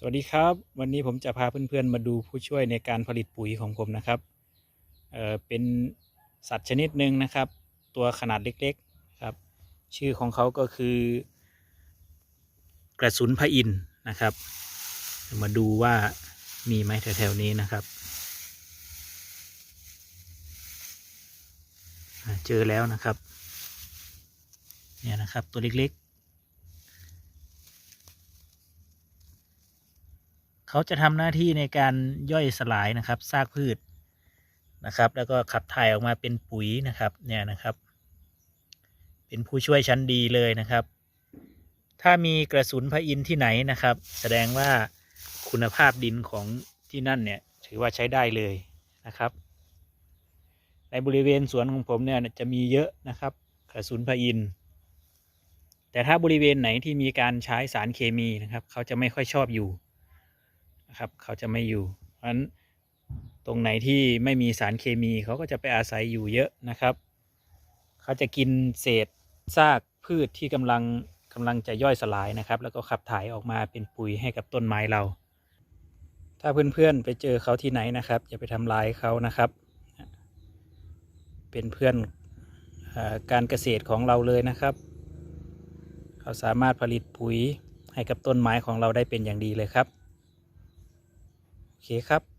สวัสดีครับ วันนี้ผมจะพาเพื่อนๆมาดูผู้ช่วยในการผลิตปุ๋ยของผมนะครับเออเป็นสัตว์ชนิดหนึ่งนะครับ ตัวขนาดเล็กๆครับ ชื่อของเขาก็คือ กระสุนพระอินนะครับ มาดูว่ามีไหมแถวๆนี้นะครับ เจอแล้วนะครับ เนี่ยนะครับตัวเล็กๆ เขาจะทำหน้าที่ในการย่อยสลายนะครับซากพืชนะครับ แล้วก็ขับถ่ายออกมาเป็นปุ๋ยนะครับเนี่ยนะครับ เป็นผู้ช่วยชั้นดีเลยนะครับ ถ้ามีกระสุนพระอินที่ไหนนะครับ แสดงว่าคุณภาพดินของที่นั่นเนี่ยถือว่าใช้ได้เลยนะครับ ในบริเวณสวนของผมเนี่ยจะมีเยอะนะครับ กระสุนพระอินทแต่ถ้าบริเวณไหนที่มีการใช้สารเคมีนะครับ เขาจะไม่ค่อยชอบอยู่ นะครับเขาจะไม่อยู่ เพราะฉะนั้นตรงไหนที่ไม่มีสารเคมีเขาก็จะไปอาศัยอยู่เยอะนะครับ เขาจะกินเศษซากพืชที่กำลังกำลังจะย่อยสลายนะครับ แล้วก็ขับถ่ายออกมาเป็นปุ๋ยให้กับต้นไม้เรา ถ้าเพื่อนๆไปเจอเขาที่ไหนนะครับอย่าไปทำลายเขานะครับ เป็นเพื่อนอการเกษตรของเราเลยนะครับ เขาสามารถผลิตปุ๋ยให้กับต้นไม้ของเราได้เป็นอย่างดีเลยครับ โอเคครับ